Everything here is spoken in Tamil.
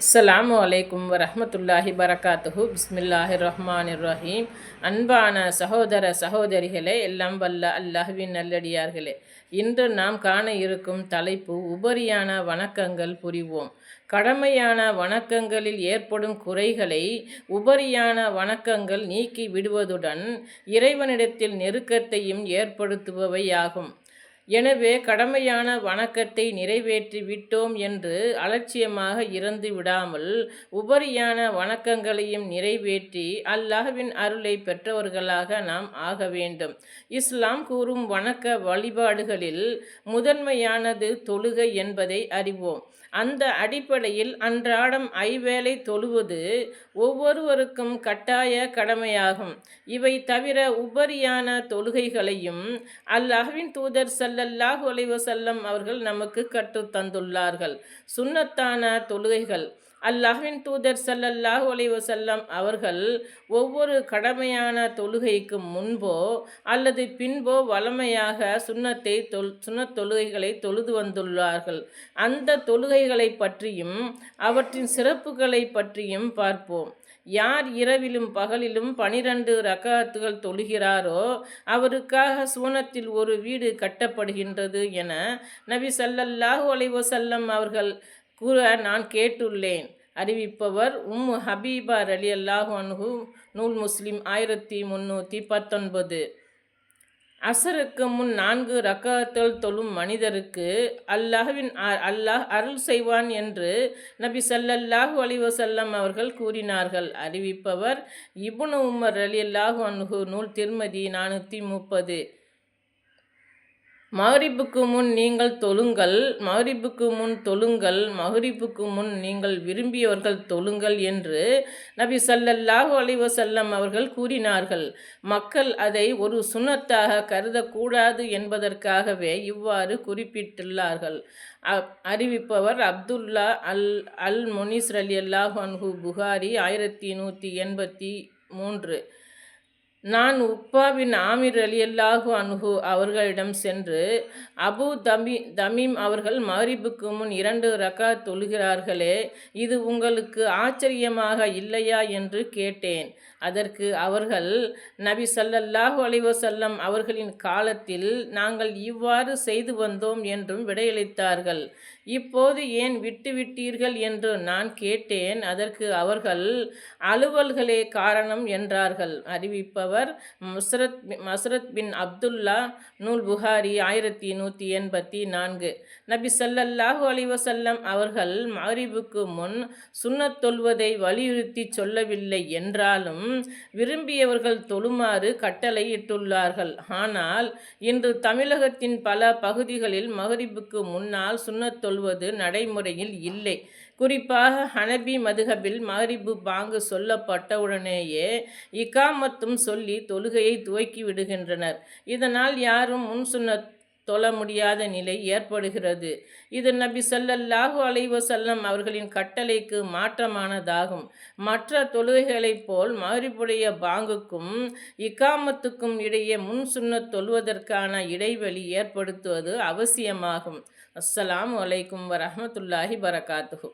அஸ்லாம் அலைக்கும் வரமத்துல்லாஹி பரகாத்துஹு. பிஸ்மில்லாஹி ரஹ்மான் ரஹீம் அன்பான சகோதர சகோதரிகளே எல்லாம் வல்ல அல்லாஹ்வின் நல்லடியார்களே. இன்று நாம் காண இருக்கும் தலைப்பு உபரியான வணக்கங்கள் புரிவோம். கடமையான வணக்கங்களில் ஏற்படும் குறைகளை உபரியான வணக்கங்கள் நீக்கி விடுவதுடன் இறைவனிடத்தில் நெருக்கத்தையும் ஏற்படுத்துபவையாகும். எனவே கடமையான வணக்கத்தை நிறைவேற்றி விட்டோம் என்று அலட்சியமாக இறந்து விடாமல் உபரியான வணக்கங்களையும் நிறைவேற்றி அல்லாஹ்வின் அருளை பெற்றவர்களாக நாம் ஆக வேண்டும். இஸ்லாம் கூறும் வணக்க வழிபாடுகளில் முதன்மையானது தொழுகை என்பதை அறிவோம். அந்த அடிப்படையில் அன்றாடம் ஐவேளை தொழுவது ஒவ்வொருவருக்கும் கட்டாய கடமையாகும். இவை தவிர உபரியான தொழுகைகளையும் அல்லாஹ்வின் தூதர் செல்ல சல்லல்லாஹ் வஸல்லம் அவர்கள் நமக்கு கற்றுத் தந்துள்ளார்கள் சுண்ணத்தான தொழுகைகள் அல்லாஹின் தூதர் சல்லல்லாஹ் ஒலைவசல்லம் அவர்கள் ஒவ்வொரு கடமையான தொழுகைக்கு முன்போ அல்லது பின்போ வழமையாக சுண்ணத்தை தொல் சுண்ணத் தொழுகைகளை தொழுது வந்துள்ளார்கள். அந்த தொழுகைகளை பற்றியும் அவற்றின் சிறப்புகளை பற்றியும் பார்ப்போம். யார் இரவிலும் பகலிலும் பனிரெண்டு ரக்காத்துகள் தொழுகிறாரோ அவருக்காக சூனத்தில் ஒரு வீடு கட்டப்படுகின்றது என நபி சல்லல்லாஹு அலைவசல்லம் அவர்கள் கூற நான் கேட்டுள்ளேன். அறிவிப்பவர் உம் ஹபீபா அலி அல்லாஹு அன்ஹு நூல் முஸ்லிம் ஆயிரத்தி முந்நூற்றி பத்தொன்பது. அசருக்கு முன் நான்கு ரக்கத்தில் தொழும் மனிதருக்கு அல்லாஹ்வின் அ- அல்லாஹ் அருள் செய்வான் என்று நபி சல்லல்லாஹு அலிவசல்லம் அவர்கள் கூறினார்கள். அறிவிப்பவர் இபுனு உமர் அலி அல்லாஹு அன்ஹு நூல் திருமதி நானூற்றி முப்பது. மகரிப்புக்கு முன் நீங்கள் தொழுங்கள் மகரிப்புக்கு முன் தொழுங்கள் மகரிப்புக்கு முன் நீங்கள் விரும்பியவர்கள் தொழுங்கள் என்று நபி சல்லல்லாஹு அலிவசல்லம் அவர்கள் கூறினார்கள். மக்கள் அதை ஒரு சுனத்தாக கருதக்கூடாது என்பதற்காகவே இவ்வாறு குறிப்பிட்டுள்ளார்கள். அ- அறிவிப்பவர் அப்துல்லா அல் அல் முனிஸ் அலி அல்லாஹு அன்ஹு புகாரி ஆயிரத்தி நூற்றி எண்பத்தி மூன்று. நான் உப்பாவின் ஆமிர் அலி அல்லாஹு அன்ஹு அவர்களிடம் சென்று அபு தமி தமீம் அவர்கள் மகரிபுக்கு முன் இரண்டு ரக்கா தொழுகிறார்களே இது உங்களுக்கு ஆச்சரியமாக இல்லையா என்று கேட்டேன். அதற்கு அவர்கள் நபி சல்லல்லாஹு அலைஹி அவர்களின் காலத்தில் நாங்கள் இவ்வாறு செய்து வந்தோம் என்றும் விடையளித்தார்கள். இப்போது ஏன் விட்டுவிட்டீர்கள் என்று நான் கேட்டேன். அதற்கு அவர்கள் அலுவல்களே காரணம் என்றார்கள். அறிவிப்பவர் முஸ்ரத் மஸ்ரத் பின் அப்துல்லா நூல் புகாரி ஆயிரத்தி நூற்றி எண்பத்தி நான்கு. நபி சல்லல்லாஹு அலிவசல்லம் அவர்கள் மாரிபுக்கு முன் சுண்ணத் தொல்வதை வலியுறுத்தி சொல்லவில்லை என்றாலும் விரும்பியவர்கள் தொழுமாறு கட்டளையிட்டுள்ளார்கள். ஆனால் இன்று தமிழகத்தின் பல பகுதிகளில் மகரிபுக்கு முன்னால் சுன்னத் சொல்வது நடைமுறையில் இல்லை. குறிப்பாக ஹனபி மதுகபில் மகரிபு பாங்கு சொல்லப்பட்டவுடனேயே இகாமத்தும் சொல்லி தொழுகையை துவக்கி விடுகின்றனர். இதனால் யாரும் முன் சுன்னத் தொழ முடியாத நிலை ஏற்படுகிறது. இது நபி ஸல்லல்லாஹு அலைவசல்லம் அவர்களின் கட்டளைக்கு மாற்றமானதாகும். மற்ற தொழுகைகளைப் போல் மகரிபுடைய பாங்குக்கும் இகாமத்துக்கும் இடையே முன் சுன்னத் தொழுவதற்கான இடைவெளி ஏற்படுத்துவது அவசியமாகும். அஸ்ஸலாம் வலைக்கும் வரமத்துல்லாஹி பரகாத்துஹு